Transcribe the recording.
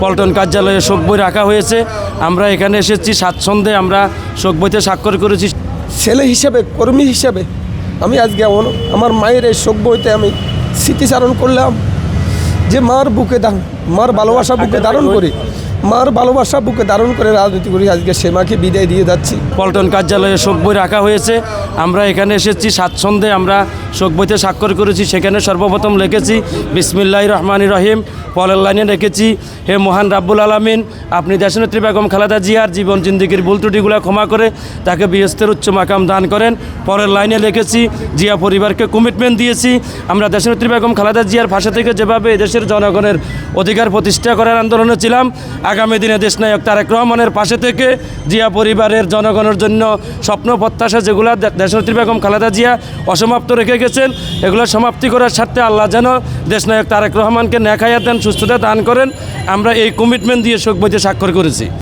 পল্টন কার্যালয়ে শোক বই রাখা হয়েছে। আমরা এখানে এসেছি স্বাচ্ছন্দ্যে আমরা শোক বইতে স্বাক্ষর করেছি। ছেলে হিসেবে কর্মী হিসেবে আমি আজকে আমার মায়ের এই শোক বইতে আমি স্মৃতিচারণ করলাম যে মার বুকে মার ভালোবাসা বুকে ধারণ করি মার ভালোবাসা বুকে ধারণ করে রাজনীতি করি আজকে সে মাকে বিদায় দিয়ে যাচ্ছি। পল্টন কার্যালয়ে শোক বই রাখা হয়েছে। আমরা এখানে এসেছি, স্বাচ্ছন্দ্যে আমরা শোক বইতে স্বাক্ষর করেছি, সেখানে সর্বপ্রথম লিখেছি, বিসমিল্লাহ রহমান রহিম, পরের লাইনে রেখেছি হে মহান রাব্বুল আলমিন, আপনি দেশনেত্রী বেগম খালেদা জিয়ার জীবন জিন্দিগির ভুল ত্রুটিগুলো ক্ষমা করে তাকে বিহস্তের উচ্চ মাকাম দান করেন। পরের লাইনে লিখেছি, জিয়া পরিবারকে কমিটমেন্ট দিয়েছি, আমরা দেশনেত্রী বেগম খালেদা জিয়ার ভাষা থেকে যেভাবে এদেশের জনগণের অধিকার প্রতিষ্ঠা করার আন্দোলনে ছিলাম, আগামী দিনে দেশ দেশনায়ক তারেক রহমানের পাশে থেকে জিয়া পরিবারের জনগণের জন্য স্বপ্ন, প্রত্যাশা যেগুলো দেশনেত্রী বেগম খালেদা জিয়া অসমাপ্ত রেখে গেছেন। এগুলো সমাপ্তি করার স্বার্থে আল্লাহ যেন দেশনায়ক তারেক রহমানকে নেখায়া দেন, সুস্থতা দান করেন। আমরা এই কমিটমেন্ট দিয়ে শোক বইতে স্বাক্ষর করেছি।